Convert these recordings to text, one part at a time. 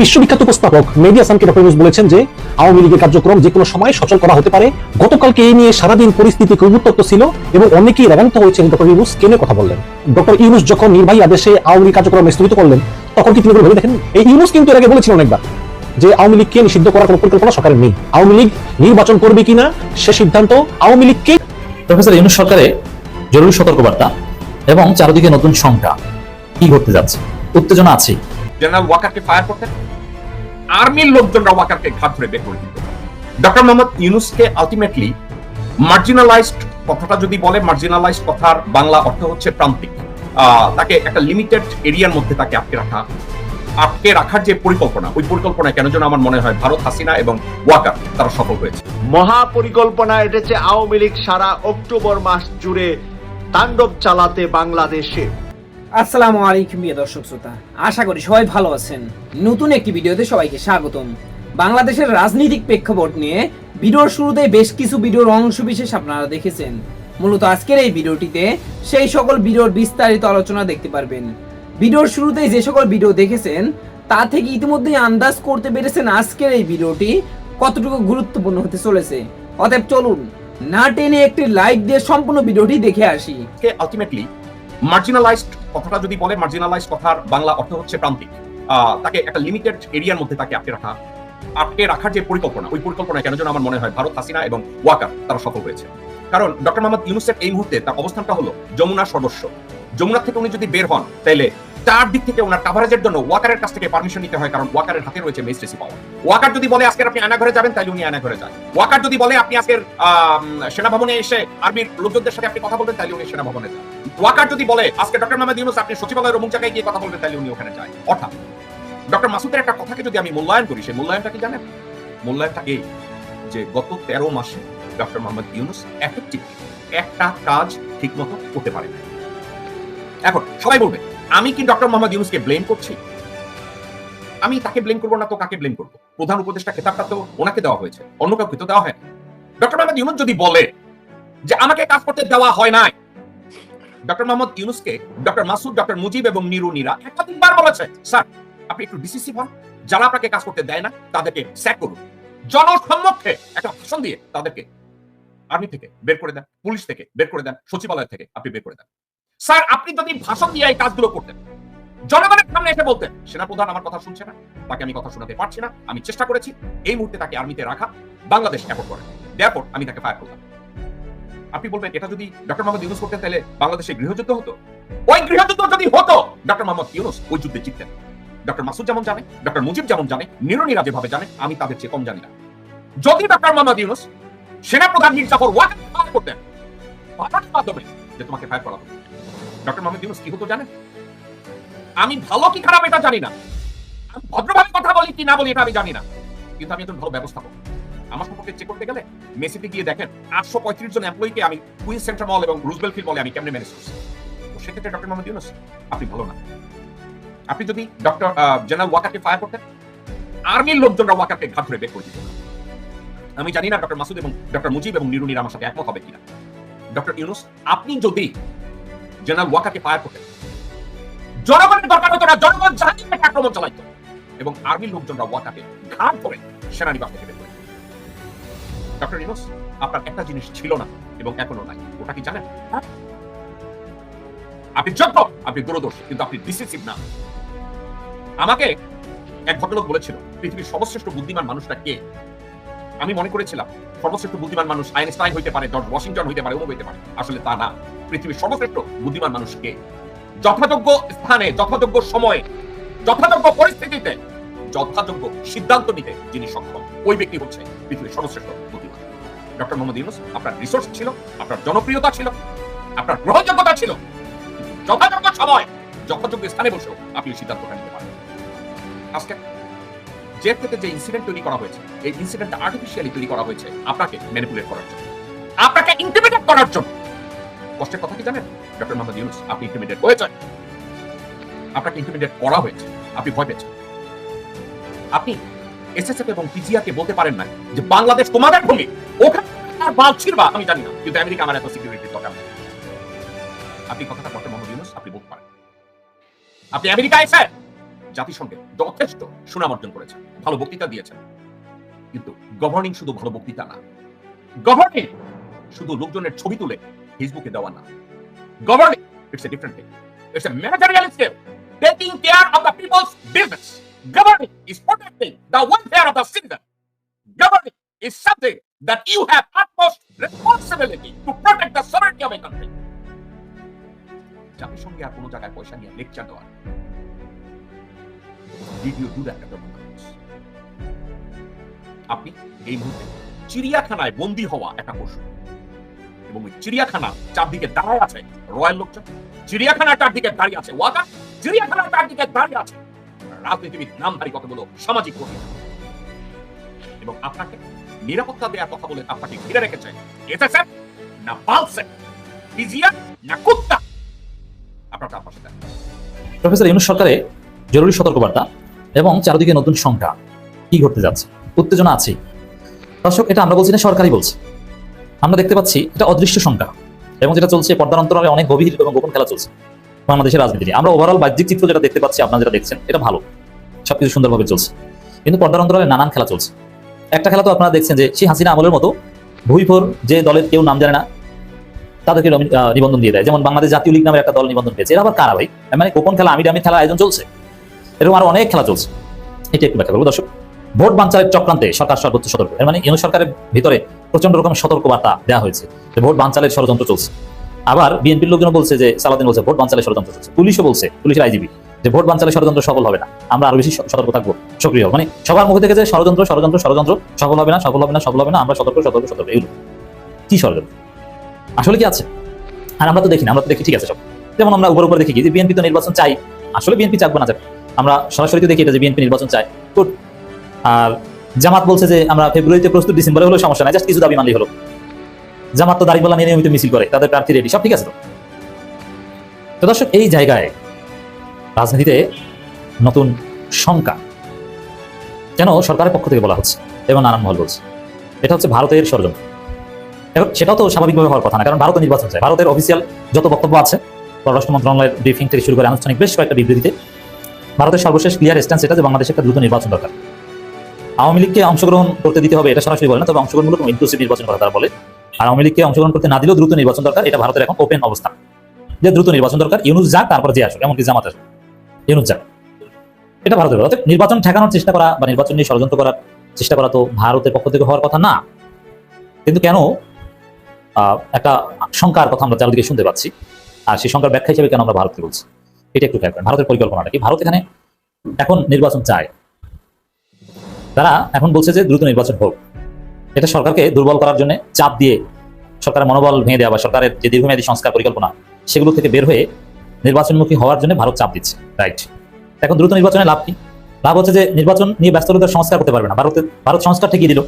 বিশ্ববিখ্যাত উপস্থাপক মেহেদী হাসানকে ডক্টর ইউনুস বলেছেন যে আওয়ামী লীগের কার্যক্রম যে কোনো সময় সচল করা হতে পারে। গতকালকে এই নিয়ে সারাদিন পরিস্থিতি খুব উত্তপ্ত ছিল এবং অনেকেই রাগান্বিত হয়েছেন ডক্টর ইউনুস। কেনে কথা বললেন? ডক্টর ইউনুস যখন নির্বাহী আদেশে আওয়ামী লীগ কার্যক্রম স্থগিত করলেন তখন কি তিনি বলে ভেবে দেখেন? এই ইউনুস কিন্তু এর আগে বলেছিলেন অনেকবার যে আওয়ামী লীগকে নিষিদ্ধ করার কোনো পরিকল্পনা সরকারের নেই। আওয়ামী লীগ নির্বাচন করবে কিনা সে সিদ্ধান্ত আওয়ামী লীগকে প্রফেসর ইউনুস সরকারে জরুরি সতর্কবার্তা এবং চারদিকে নতুন সংখ্যা কি ঘটতে যাচ্ছে? উত্তেজনা আছে। জেনারেল ওয়াকারকে ফায়ার করতেন আর্মির লোকজনরা ওয়াকারকে ঘাট ধরে বের করে দিত ডক্টর মোহাম্মদ ইউনুসকে আলটিমেটলি মার্জিনালাইজড কথাটা যদি বলে মার্জিনালাইজড কথার বাংলা অর্থ হচ্ছে প্রান্তিক। তাকে একটা লিমিটেড এরিয়ার মধ্যে তাকে আটকে রাখা, আটকে রাখার যে পরিকল্পনা, ওই পরিকল্পনা কেন যেন আমার মনে হয় ভারত হাসিনা এবং ওয়াকার তারা সফল হয়েছে। মহাপরিকল্পনা এটেছে আওয়ামী লীগ সারা অক্টোবর মাস জুড়ে তাণ্ডব চালাতে বাংলাদেশে। আসসালামু আলাইকুম প্রিয় দর্শক শ্রোতা। আশা করি সবাই ভালো আছেন। নতুন একটি ভিডিওতে সবাইকে স্বাগতম। বাংলাদেশের রাজনৈতিক প্রেক্ষাপট নিয়ে ভিডিওর শুরুতে বেশ কিছু ভিডিওর অংশ বিশেষ আপনারা দেখেছেন। মূলত আজকের এই ভিডিওটিতে সেই সকল ভিডিওর বিস্তারিত আলোচনা দেখতে পারবেন। ভিডিওর শুরুতেই যে সকল ভিডিও দেখেছেন, তা থেকে ইতিমধ্যেই আন্দাজ করতে পেরেছেন আজকের এই ভিডিওটি কতটুকু গুরুত্বপূর্ণ হতে চলেছে। অতএব চলুন, না টেনে একটি লাইক দিয়ে সম্পূর্ণ ভিডিওটি দেখে আসি। আলটিমেটলি মার্জিনালাইজড কথাটা যদি বলে মার্জিনালাইজড কথার বাংলা অর্থ হচ্ছে প্রান্তিক। তাকে একটা লিমিটেড এরিয়ার মধ্যে তাকে আটকে রাখা আটকে রাখার যে পরিকল্পনা ওই পরিকল্পনায় কেন যেন আমার মনে হয় ভারত হাসিনা এবং ওয়াকার তারা সফল হয়েছে। কারণ ডক্টর মোহাম্মদ ইউনুসের এই মুহূর্তে তার অবস্থানটা হলো যমুনার সদস্য যমুনা থেকে উনি যদি বের হন তাহলে তার দিক থেকে ওনার কাভারেজের জন্য ওয়াকারের কাছ থেকে পারমিশন নিতে হয় কারণ ওয়াকারের হাতে রয়েছে মেজিস্ট্রেসি পাওয়ার ওয়াকার যদি বলে আজকে আপনি আয়না ঘরে যাবেন তাহলে উনি আয়না ঘরে যান। ওয়াকার যদি বলে আপনি আজকের আম, সেনা ভবনে এসে আর্মির লোকজনদের সাথে আপনি কথা বলবেন তাহলে উনি সেনা ভবনে যান। ওয়াকার যদি বলে, আজকে ডক্টর মোহাম্মদ ইউনুস আপনি সচিবালয়ের অমুক জায়গায় গিয়ে কথা বলবেন, তাহলে উনি ওখানে যায়। অর্থাৎ ডক্টর মাসুদের একটা কথাকে যদি আমি মূল্যায়ন করি সেই মূল্যায়নটা কি জানেন? মূল্যায়নটা এই যে গত তেরো মাসে ডক্টর মোহাম্মদ ইউনুস এফেক্টিভ একটা কাজ ঠিকমতো করতে পারে এখন সবাই বলবে, আমি কি ডক্টর মোহাম্মদ ইউনুসকে ব্লেম করছি? আমি তাকে ব্লেম করব না তো কাকে ব্লেম করব? প্রধান উপদেষ্টা খেতাবটা তো ওনাকে দেওয়া হয়েছে, অন্য কাউকে তো দেওয়া হয় ডক্টর মোহাম্মদ ইউনুস যদি বলে যে আমাকে কাজ করতে দেওয়া হয় নাই ডক্টর মোহাম্মদ ইউনুসকে ডক্টর মাসুদ ডক্টর মুজিব এবং নিরু নীরা একাধিকবার বলেছে, স্যার, আপনি একটু ডিসিসিভ হন। যারা আপনাকে কাজ করতে দেয় না, তাদেরকে স্যাক করুন। জনসম্মুখে একটা ভাষণ দিয়ে তাদেরকে আর্মি থেকে বের করে দেন পুলিশ থেকে বের করে দেন, সচিবালয় থেকে আপনি বের করে দেন। স্যার, আপনি যদি ভাষণ দিয়ে এই কাজগুলো করতেন, জনগণের সামনে এসে বলতেন, সেনাপ্রধান আমার কথা শুনছে না, তাকে আমি কথা শোনাতে পারছি না, আমি চেষ্টা করেছি, এই মুহূর্তে তাকে আর্মিতে রাখা, বাংলাদেশ এফোর্ট করে। দেয়ারপর আমি তাকে ফায়ার করলাম। আপনি বলবেন, এটা যদি ডক্টর মোহাম্মদ ইউনুস করতেন, তাহলে বাংলাদেশে গৃহযুদ্ধ হতো? ওই গৃহযুদ্ধ যদি হতো ডক্টর মোহাম্মদ ইউনুস ওই যুদ্ধে জিততেন। ডক্টর মাসুদ যেমন জানে ডক্টর মুজিব যেমন জানে নিরনীরা যেভাবে জানে, আমি তাদের চেয়ে কম জানি না। যদি ডক্টর মোহাম্মদ ইউনুস সেনাপ্রধান মির্জাফর ওয়াকে ফায়ার করতেন ভারতের মাধ্যমে যে তোমাকে ফায়ার করা হবে ডক্টর মোহাম্মদ ইউনুস কি হতো জানেন? আমি ভালো কি খারাপ এটা জানি না। আমি ভদ্রভাবে কথা বলি কি না বলি এটা আমি জানি না। কিন্তু আমি একজন ভালো ব্যবস্থাপক। আমার সম্পর্কে চেক করতে গেলে মেসিতে গিয়ে দেখেন আটশো পঁয়ত্রিশ জন এমপ্লয়িকে আমি কুইন সেন্টার মল এবং রুজবেল ফিল্ড মলে আমি কেমনে ম্যানেজ করছি। তো সেক্ষেত্রে ডক্টর মোহাম্মদ ইউনুস আপনি ভালো না। আপনি যদি ডক্টর জেনারেল ওয়াকারকে ফায়ার করতেন আর্মির লোকজনরা ওয়াকারকে ঘাট ধরে বের করে দিত। আমি জানি না ডক্টর মাসুদ এবং ডক্টর মুজিব এবং নিরুনির আমার সাথে একমত হবে কিনা। ডক্টর ইউনুস আপনি যদি জেনারেল ওয়াকারকে ফায়ার করতেন, জনগণের দরকার হতো না, জনগণ জাহাজে আক্রমণ চালাইতো এবং আর্মির লোকজনরা ওয়াকারকে ঘাট ধরে সেনানিবাস থেকে ডক্টর ইউনুস আপনার একটা জিনিস ছিল না এবং এখনও নাই। ওটা কি জানেন? আপনি যোগ্য, আপনি দূরদর্শী, কিন্তু আপনি ডিসিসিভ না। আমাকে এক ভদ্রলোক বলেছিল, পৃথিবীর সর্বশ্রেষ্ঠ বুদ্ধিমান মানুষটা কে? আমি মনে করেছিলাম, সর্বশ্রেষ্ঠ বুদ্ধিমান মানুষ আইনস্টাইন হইতে পারে, জর্জ ওয়াশিংটন হইতে পারে অমুক হইতে পারে। আসলে তা না, পৃথিবীর সর্বশ্রেষ্ঠ বুদ্ধিমান মানুষ কে? যথাযোগ্য স্থানে, যথাযোগ্য সময়ে, যথাযোগ্য পরিস্থিতিতে যথাযোগ্য সিদ্ধান্ত নিতে যিনি সক্ষম, ওই ব্যক্তি হচ্ছে পৃথিবীর সর্বশ্রেষ্ঠ বুদ্ধিমান ডক্টর মোহাম্মদ ইউনুস, আপনার রিসোর্স ছিল, আপনার জনপ্রিয়তা ছিল, আপনার গ্রহণযোগ্যতা ছিল যথাযোগ্য সময়, যথাযোগ্য স্থানে বসেও আপনি সিদ্ধান্তটা নিতে পারেন। আজকে যে থেকে যে ইনসিডেন্ট তৈরি করা হয়েছে, এই ইনসিডেন্টটা আর্টিফিশিয়ালি তৈরি করা হয়েছে আপনাকে ম্যানিপুলেট করার জন্য, আপনাকে ইন্টিমিডেট করার জন্য। কষ্টের কথা কি জানেন? ডক্টর মোহাম্মদ ইউনুস, আপনি ইন্টিমিডেট হয়েছেন। আপনাকে ইন্টিমিডেট করা হয়েছে, আপনি ভয় পেয়েছেন। আপনি এসএসএফ এবং পিজিআকে বলতে পারেন না যে বাংলাদেশ তোমাদের ভূমি। ওখানে আর বাল ছিড়বা আমি জানি না, কিন্তু আমেরিকা আমার এত সিকিউরিটির দরকার। আপনি কথাটা ডক্টর মোহাম্মদ ইউনুস আপনি বলতে পারেন। আপনি আমেরিকা এসে জাতিসংঘে যথেষ্ট সুনাম অর্জন করেছেন, ভালো বক্তৃতা দিয়েছেন। কিন্তু গভর্নিং শুধু ভালো বক্তৃতা না গভর্নিং শুধু লোকজনের ছবি তুলে ফেসবুকে দেওয়া না। Governing it's a different thing it's a managerial skill taking care of the people's business governing is protecting the welfare of the citizen governing is something that you have utmost responsibility to protect the sovereignty of a country. জাতিসংঘে আর কোনো জায়গায় পয়সা নিয়ে lecture দেওয়া did you do that at আপনি এই মুহূর্তে চিড়িয়াখানায় বন্দী হওয়া একটা পশু। এবং ওই চিড়িয়াখানা চারদিকে দাঁড়ায় আছে রয়্যাল লোকজন। চিড়িয়াখানা চারদিকে দাঁড়িয়ে আছে ওয়াকার চিড়িয়াখানা চারদিকে দাঁড়িয়ে আছে রাজনীতিবিদ, নামধারী কতগুলো সামাজিক কর্মী এবং আপনাকে নিরাপত্তা দেওয়ার কথা বলে আপনাকে ঘিরে রেখেছে এসএসএফ না না কুত্তা। আপনার পাশে প্রফেসর ইউনুস সরকারে জরুরি সতর্কবার্তা এবং চারদিকে নতুন সংখ্যা কি ঘটতে যাচ্ছে? উত্তেজনা আছেই দর্শক, এটা আমরা বলছি না, সরকারই বলছে। আমরা দেখতে পাচ্ছি এটা অদৃশ্য সংখ্যা এবং যেটা চলছে, পর্দার অন্তরালে অনেক গভীর এবং গোপন খেলা চলছে। বাংলাদেশের রাজনীতি নিয়ে। আমরা ওভারঅল বাহ্যিক চিত্র যেটা দেখতে পাচ্ছি, আপনারা যেটা দেখছেন, এটা ভালো। সবকিছু সুন্দরভাবে চলছে। কিন্তু পর্দার অন্তরালে নানান খেলা চলছে। একটা খেলা তো আপনারা দেখছেন যে সেই হাসিনা আমলের মতো ভুইফোর যে দলের কেউ নাম জানে না, তাদেরকে নিবন্ধন দিয়ে দেয়। যেমন বাংলাদেশ জাতীয় লীগ নামের একটা দল নিবন্ধন পেয়েছে। এরা আবার কারা ভাই? মানে গোপন খেলা আমি ডামি খেলা আয়োজন চলছে? এরকম আরও অনেক খেলা চলছে। এটা একটু ব্যাখ্যা করব। দর্শক, ভোট বাঞ্চালের চক্রান্তে সরকার সর্বোচ্চ সতর্ক। মানে ইউনিট সরকারের ভিতরে প্রচণ্ড রকম সতর্ক বার্তা দেওয়া হয়েছে ভোট বাঞ্চালের ষড়যন্ত্র চলছে। আবার বিএনপির লোকজন বলছে যে সালাদিন বলছে, ভোট বাঞ্চালের ষড়যন্ত্র চলছে। পুলিশও বলছে, পুলিশের আইজিবি যে ভোট বাঞ্চালের ষড়যন্ত্র সফল হবে না। আমরা আরও বেশি সতর্ক থাকব, সক্রিয় মানে সবার মুখে থেকে যে ষড়যন্ত্র ষড়যন্ত্র ষড়যন্ত্র, সফল হবে না, সফল হবে না, সফল হবে না, আমরা সতর্ক সতর্ক সতর্ক, এগুলো। কি ষড়যন্ত্র? আসলে কি আছে? আর আমরা তো দেখি না আমরা তো দেখি ঠিক আছে সব। যেমন আমরা উপর উপর দেখি যে বিএনপি তো নির্বাচন চাই, আসলে বিএনপি চাকবো না আমরা সরাসরি তো দেখি এটা যে বিএনপি নির্বাচন চায়। গুড আর জামাত বলছে যে আমরা ফেব্রুয়ারিতে প্রস্তুত ডিসেম্বরে হলেও সমস্যা নাই, জাস্ট কিছু দাবি মানলেই হলো। জামাত তো দাঁড়িপাল্লা নিয়ে নিয়মিত মিছিল করে, তাদের প্রার্থী রেডি সব ঠিক আছে তো? তো দর্শক, এই জায়গায় রাজনীতিতে নতুন শঙ্কা। কেন সরকারের পক্ষ থেকে বলা হচ্ছে এবং নানান মহল বলছে। এটা হচ্ছে ভারতের ষড়যন্ত্র। এখন সেটাও তো স্বাভাবিকভাবে হওয়ার কথা না, কারণ ভারত নির্বাচন চায় ভারতের অফিসিয়াল যত বক্তব্য আছে, পররাষ্ট্র মন্ত্রণালয়ের ব্রিফিং থেকে শুরু করে আনুষ্ঠানিক বেশ কয়েকটা বিবৃতিতে, ভারতের সর্বশেষ ক্লিয়ার স্ট্যান্স এটা যে বাংলাদেশে একটা দ্রুত নির্বাচন দরকার। আওয়ামী লীগকে অংশগ্রহণ করতে দিতে হবে, এটা সরাসরি বলে না, তবে অংশগ্রহণমূলক ইনক্লুসিভ নির্বাচন করা তারা বলে। আর আওয়ামী লীগকে অংশগ্রহণ করতে না দিলেও দ্রুত নির্বাচন দরকার, এটা ভারতের এখন ওপেন অবস্থা। যে দ্রুত নির্বাচন দরকার, ইউনুস যাক, তারপর যে আসুক, এমনকি জামাত আসুক। ইউনুস যাক। এটা ভারতের। অতএব নির্বাচন ঠেকানোর চেষ্টা করা বা নির্বাচন নিয়ে ষড়যন্ত্র করার চেষ্টা করা তো ভারতের পক্ষ থেকে হওয়ার কথা না। কিন্তু কেন? একটা শঙ্কার কথা আমরা চারিদিকে শুনতে পাচ্ছি। আর সেই শঙ্কার ব্যাখ্যা হিসেবে কেন আমরা ভারতকে বলছি? এটা একটু খেয়াল করেন। ভারতের পরিকল্পনাটা কি? ভারত এখানে এখন নির্বাচন চায়। তারা এখন বলছে যে দ্রুত নির্বাচন হোক। এটা সরকারকে দুর্বল করার জন্য চাপ দিয়ে সরকারের মনোবল ভেঙে দেওয়া বা সরকারের যে দীর্ঘমেয়াদী সংস্কার পরিকল্পনা, সেগুলো থেকে বের হয়ে নির্বাচনমুখী হওয়ার জন্য ভারত চাপ দিচ্ছে। রাইট এখন দ্রুত নির্বাচনে লাভ কি? লাভ হচ্ছে যে নির্বাচন নিয়ে ব্যস্ত হলে সংস্কার করতে পারবে না। ভারতের ভারত সংস্কার ঠিকই দিল।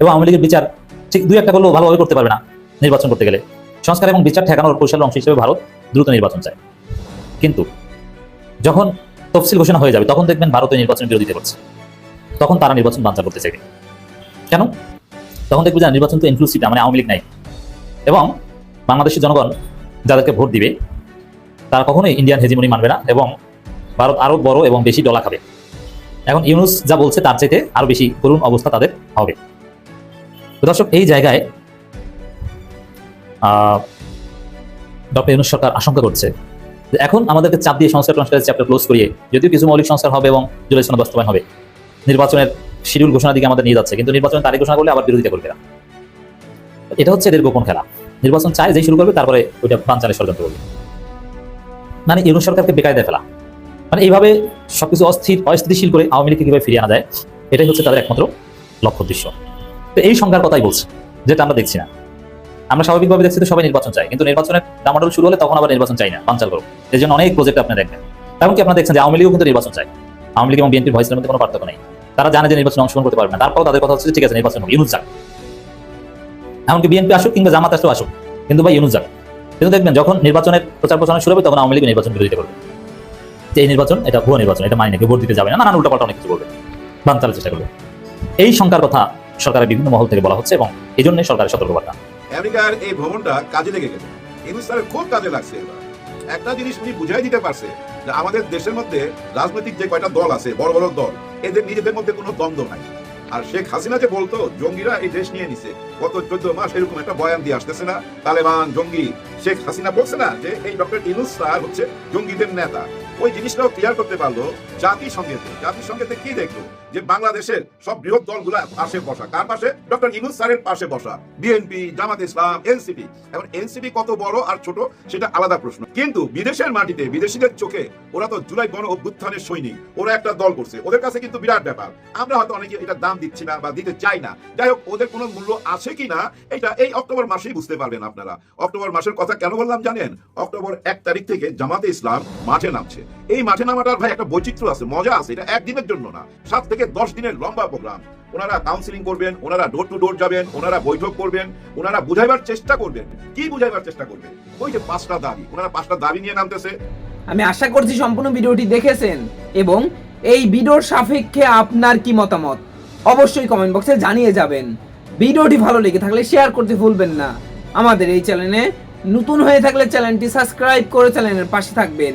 এবং আওয়ামী লীগের বিচার ঠিক দুই একটা করলেও ভালোভাবে করতে পারবে না নির্বাচন করতে গেলে। সংস্কার এবং বিচার ঠেকানোর কৌশলের অংশ হিসেবে ভারত দ্রুত নির্বাচন চায়। কিন্তু যখন তফসিল ঘোষণা হয়ে যাবে, তখন দেখবেন ভারত নির্বাচন বিরোধিতা করছে। তখন তারা নির্বাচন বাঞ্চাল করতে চাইবে। কেন? তখন দেখবে যে নির্বাচন তো ইনক্লুসিভ মানে আওয়ামী লীগ নাই। এবং বাংলাদেশের জনগণ যাদেরকে ভোট দিবে, তারা কখনোই ইন্ডিয়ান হেজিমনি মানবে না এবং ভারত আরও বড় এবং বেশি ডলা খাবে। এখন ইউনুস যা বলছে তার চাইতে আরও বেশি করুণ অবস্থা তাদের হবে। তো দর্শক, এই জায়গায় ডক্টর ইউনুস সরকার আশঙ্কা করছে যে এখন আমাদেরকে চাপ দিয়ে সংস্কার টংস্কারের চ্যাপ্টার ক্লোজ করিয়ে, যদিও কিছু মৌলিক সংস্কার হবে এবং জুলাই বাস্তবায়ন হবে, নির্বাচনের শিডিউল ঘোষণার দিকে আমাদের নিয়ে যাচ্ছে, কিন্তু নির্বাচনের তারিখ ঘোষণা করলে আবার বিরোধিতা করবে না। এটা হচ্ছে এদের গোপন খেলা। নির্বাচন চায় যেই শুরু করবে, তারপরে ওইটা বাঞ্চালে ষড়যন্ত্র করবে। মানে ইউনুস সরকারকে বেকায়দায় ফেলা। মানে এইভাবে সবকিছু অস্থির, অস্থিতিশীল করে আওয়ামী লীগকে কীভাবে ফিরিয়ে আনা যায়, এটাই হচ্ছে তাদের একমাত্র লক্ষ্য উদ্দেশ্য। তো এই সংখ্যার কথাই বলছে, যেটা আমরা দেখছি না। আমরা স্বাভাবিকভাবে দেখছি তো সবাই নির্বাচন চাই কিন্তু নির্বাচনের ডামাডোল শুরু হলে তখন আবার নির্বাচন চাই না পাঞ্চাল করো এই জন্য অনেক প্রজেক্ট আপনি দেখবেন। এমনকি আপনারা দেখছেন যে আওয়ামী লীগও কিন্তু নির্বাচন চাই আওয়ামী লীগ এবং বিএনপির ভয়েসের মধ্যে কোনো পার্থক্য নেই। তারা জানে যে নির্বাচনে অংশগ্রহণ করতে পারবে না। তারপরও তাদের কথা হচ্ছে ঠিক আছে, নির্বাচন হোক ইউনুস যাক। এমনকি বিএনপি আসুক কিংবা জামাত আসলেও আসুক। কিন্তু ভাই, ইউনুস যাক। কিন্তু দেখবেন, যখন নির্বাচনের প্রচার প্রচারণা শুরু হবে, তখন আওয়ামী লীগ নির্বাচন বিরোধিতা করবে। যে এই নির্বাচন, এটা ভুয়ো নির্বাচন, এটা মানি নাকি ভোট দিতে যাবে না। নানান উল্টাপাল্টা অনেক কিছু করবে বানচালের চেষ্টা করবে। এই সংখ্যার কথা সরকারের বিভিন্ন মহল থেকে বলা হচ্ছে এবং এই জন্যই সরকারের সতর্কবার্তা। আমেরিকার এই ভ্রমণটা কাজে লেগে গেছে। ইউনুস স্যারের খুব কাজে লাগছে একটা জিনিস উনি বুঝাই দিতে পারছে যে, আমাদের দেশের মধ্যে রাজনৈতিক যে কয়টা দল আছে, বড় বড় দল এদের নিজেদের মধ্যে কোনো দ্বন্দ্ব নাই। আর শেখ হাসিনা যে বলতো, জঙ্গিরা এই দেশ নিয়ে নিছে। গত চোদ্দ মাস এরকম একটা বয়ান দিয়ে আসতেছে না। তালেবান জঙ্গি। শেখ হাসিনা বলছে না যে, এই ডক্টর ইনুস হচ্ছে জঙ্গিদের নেতা। ওই জিনিসটাও ক্লিয়ার করতে পারল জাতিসংঘেতে জাতিসংঘেতে কি দেখল? যে বাংলাদেশের সব বৃহৎ দলগুলা পাশে বসা। কার পাশে? ডক্টর ইনুস স্যারের পাশে বসা। বিএনপি জামাত ইসলাম এনসিপি এখন এনসিপি কত বড় আর ছোট সেটা আলাদা প্রশ্ন। কিন্তু বিদেশের মাটিতে, বিদেশিদের চোখে ওরা তো জুলাই গণ অভ্যুত্থানের সৈনিক। ওরা একটা দল করছে। ওদের কাছে কিন্তু বিরাট ব্যাপার। আমরা হয়তো অনেকে এটা দাম দিচ্ছি না বা দিতে চাই না। যাই হোক, ওদের কোনো মূল্য আছে কি না এটা এই অক্টোবর মাসেই বুঝতে পারবেন আপনারা। অক্টোবর মাসের কথা কেন বললাম জানেন? অক্টোবর এক তারিখ থেকে জামাতে ইসলাম মাঠে নামছে। এই মাঠে নামাটার ভাই একটা বৈচিত্র্য আছে, মজা আছে, এটা একদিনের জন্য না। সাত থেকে দশ দিনের লম্বা প্রোগ্রাম। ওনারা কাউন্সিলিং করবেন, ওনারা ডোর টু ডোর যাবেন, ওনারা বৈঠক করবেন, ওনারা বুঝাইবার চেষ্টা করবেন। কি বুঝাইবার চেষ্টা করবেন? ওই যে পাঁচটা দাবি, ওনারা পাঁচটা দাবি নিয়ে নামতেছে। আমি আশা করছি সম্পূর্ণ ভিডিওটি দেখেছেন এবং এই ভিডিওর সাপেক্ষে আপনার কি মতামত? অবশ্যই কমেন্ট বক্সে জানিয়ে যাবেন। ভিডিওটি ভালো লেগে থাকলে শেয়ার করতে ভুলবেন না। আমাদের এই চ্যানেলে নতুন হয়ে থাকলে চ্যানেলটি সাবস্ক্রাইব করে চ্যানেলের পাশে থাকবেন।